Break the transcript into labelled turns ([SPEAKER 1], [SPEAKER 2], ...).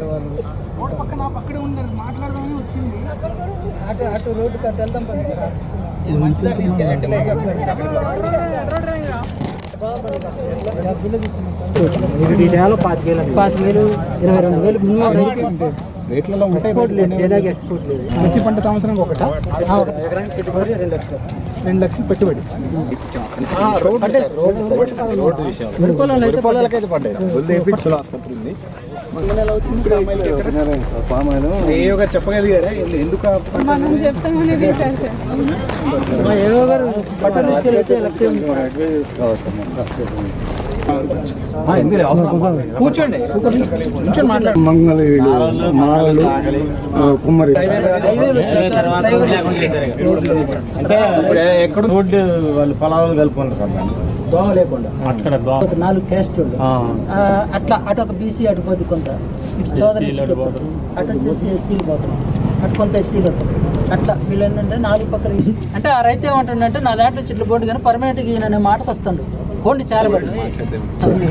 [SPEAKER 1] Road పక్కన పక్కడే ఉన్నారు మాట్లాడదామని వచ్చింది.
[SPEAKER 2] అటు అటు రోడ్డు కట్టు వెళ్దాం పని
[SPEAKER 3] ఇది మంచిదారి తీసుకెళ్ళండి
[SPEAKER 2] పాతిక వేలు ఇరవై రెండు వేలు మినిమం
[SPEAKER 1] రేట్లలో ఉంటాయి
[SPEAKER 2] ఎక్స్పోర్ట్ లేదు చైనాకి ఎక్స్పోర్ట్ లేదు.
[SPEAKER 1] మిర్చి పంట సంవత్సరం ఒకట.
[SPEAKER 2] పెట్టుబడి రెండు లక్షలు.
[SPEAKER 1] రెండు లక్షలు పెట్టుబడి.
[SPEAKER 2] అయితే
[SPEAKER 3] ఆసుపత్రి ఉంది. చెప్పగలిగారా? ఎందుకు కూర్చోండి. కూర్చొని మాట్లాడు
[SPEAKER 4] మంగళవీడు మాలలు కుమ్మరి.
[SPEAKER 3] ఎక్కడ
[SPEAKER 5] రోడ్డు వాళ్ళు పొలాలు కలుపుకుంటారు
[SPEAKER 2] దోమ లేకుండా.
[SPEAKER 5] అక్కడ
[SPEAKER 2] నాలుగు క్యాస్ట్ అట్లా అటు ఒక బీసీ అటు పోతే కొంత ఇటు చౌదరి. అటు వచ్చేసి ఎస్సీలు పోతారు అటు కొంత ఎస్సీలు వస్తారు అట్లా వీళ్ళు ఏంటంటే నాలుగు పక్కల అంటే ఆ రైతు ఏమంటుండంటే నా దాంట్లో చెట్లు బోర్డు కానీ పర్మనెంట్గా ఈయన అనే మాటకు వస్తాడు బోండి చాలా